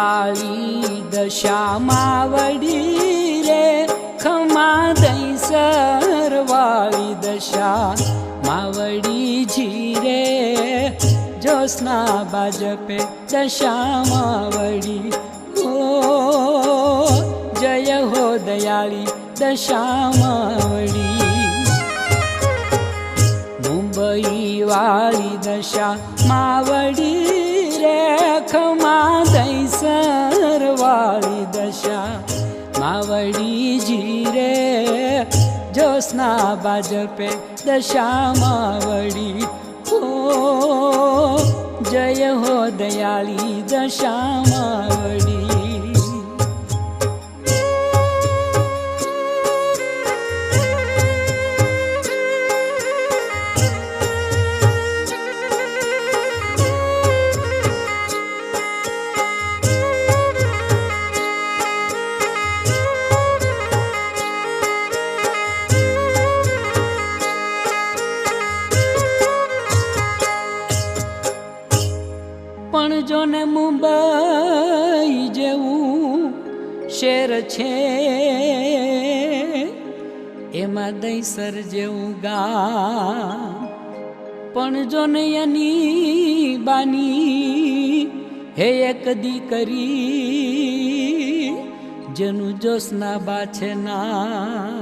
વાળી દશામાં વડી રે ખમા દઈ સરવાળી દશા માવડી જીરે જોસના બાજપે દશામાં વડી ઓ જય હો દયાળી દશામાં વડી મુંબઈ વાળી દશા માવડી રે ખમા દઈ સરવાળી દશા. માવડી જીરે જોસ્ના બાજપે દશા માવડી. ઓ જય હો દયાળી દશા માવડી. પણ જોને મુંબઈ જેવું શેર છે. એમાં દઈસર જેવું ગા પણ જોને એની બાની હે એક દીકરી જેનું જોશના બા છે ના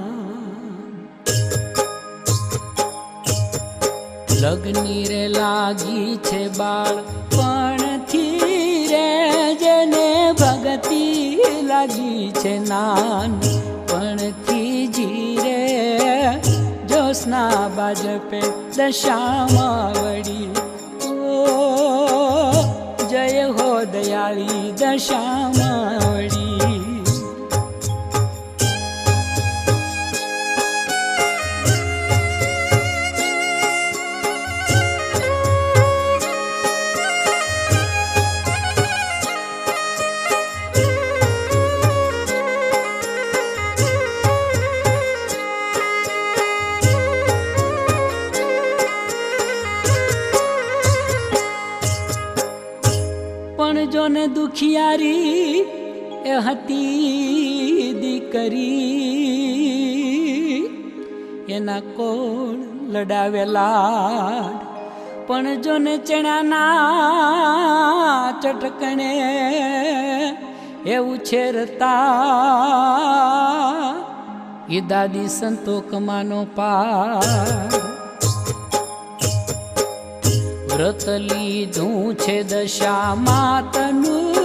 લગ્ની રે લાગી છે બાળ જેને ભગતી લાગી છે નાન પણથી રે. જોસના બાજપે દશામાં વળી. ઓ, જય હો દયાળી દશામાં. ને દુખિયારી એ હતી દીકરી. એના કોળ લડાવેલા પણ જો ને ચણાના ચટકણે એવું છેરતા. એ દાદી સંતોકમાનો પાર વ્રત લીધું છે દશા માતનું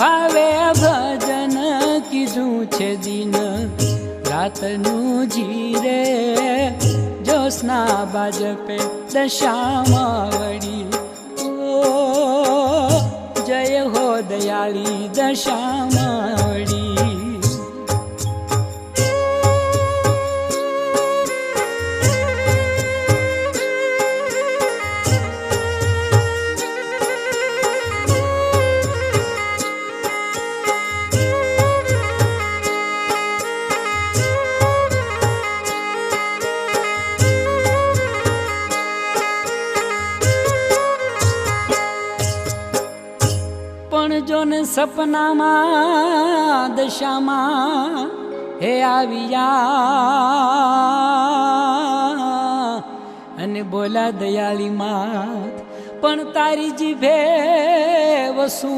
ભાવે ભજન કીધું છે દિન. રાતનું જીરે જોસ્ના બાજપે દશામાં વળી. ઓ જય હો દયાળી દશામાં વળી. સપનામાં, દશામાં, હે આવ્યા. અને બોલા દયાળી માત, પણ તારી જીભે વસુ,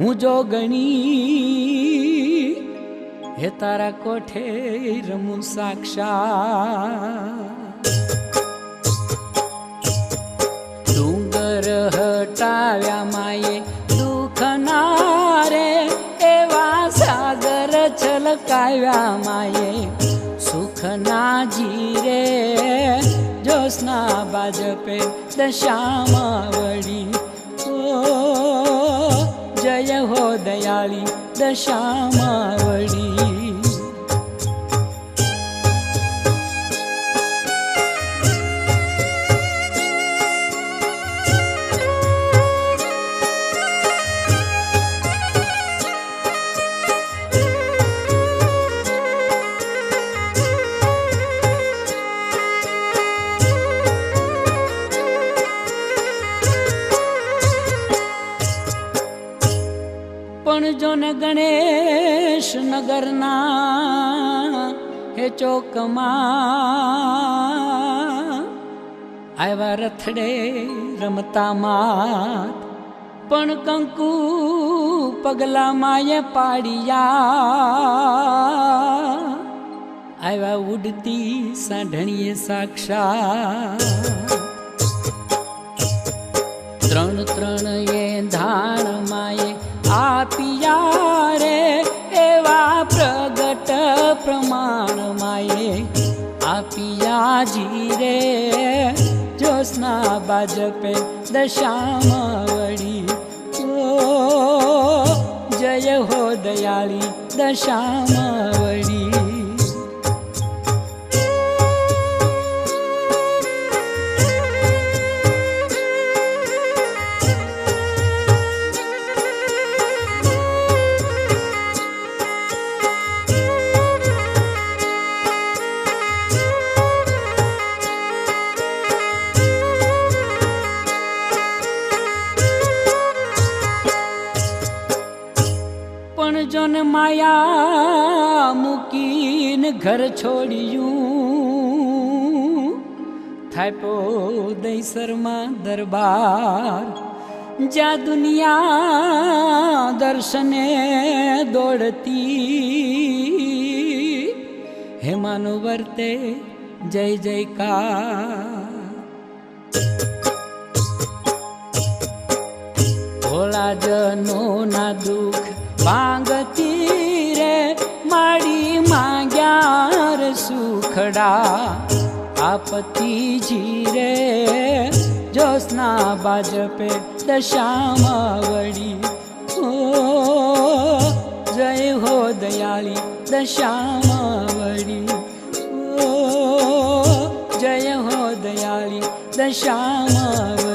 હું જો ગણી, હે તારા કોઠે રમું સાક્ષાત. છલકાવ્યા માયે સુખ ના જીરે જોસના બાજપે દશામાં વળી ઓ, જય હો દયાળી દશામાં વળી નગરના હે ચોકમાં આવ્યા રથડે રમતા માત પણ કંકુ પગલામાં એ પાડિયા આવ્યા ઉડતી સાઢણીએ સાક્ષા ત્રણ ત્રણ માએ આપિયા જીરે જોસ્ના બાજપે દશામાં વળી ઓ જય હો દયાળી દશામાં જોન માયા મૂકીને ઘર છોડ્યું. થાપો દૈસરમાં દરબાર. જ્યાં દુનિયા દર્શને દોડતી. હેમાનું વર્તે જય જયકાર. ભોળા જનો ના દુઃખ ભાંગતી સુખડા આપતી રે. જોસના બાજપે દશામાં વળી. ઓ, જય હો દયાળી, દશામાં વળી. ઓ, જય હો દયાળી, દશામાં